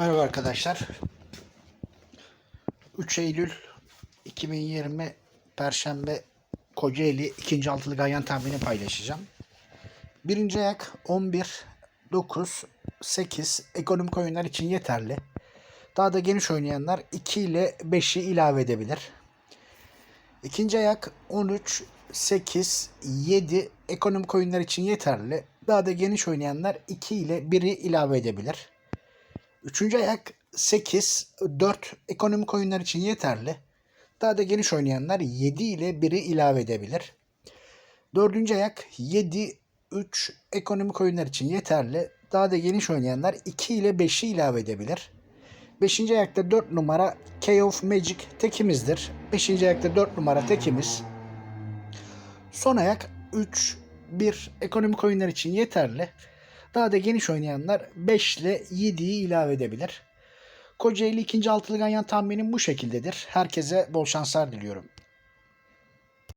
Merhaba arkadaşlar. 3 Eylül 2020 Perşembe Kocaeli ikinci altılı ganyan tahmini paylaşacağım. Birinci ayak 11, 9, 8 ekonomik oyunlar için yeterli. Daha da geniş oynayanlar 2 ile 5'i ilave edebilir. İkinci ayak 13, 8, 7 ekonomik oyunlar için yeterli. Daha da geniş oynayanlar 2 ile 1'i ilave edebilir. Üçüncü ayak 8, 4 ekonomik oyunlar için yeterli. Daha da geniş oynayanlar 7 ile 1'i ilave edebilir. Dördüncü ayak 7, 3 ekonomik oyunlar için yeterli. Daha da geniş oynayanlar 2 ile 5'i ilave edebilir. Beşinci ayakta 4 numara Key of Magic tekimizdir. Beşinci ayakta 4 numara tekimiz. Son ayak 3, 1 ekonomik oyunlar için yeterli. Daha da geniş oynayanlar 5 ile 7'yi ilave edebilir. Kocaeli ikinci altılı ganyan tahminim bu şekildedir. Herkese bol şanslar diliyorum.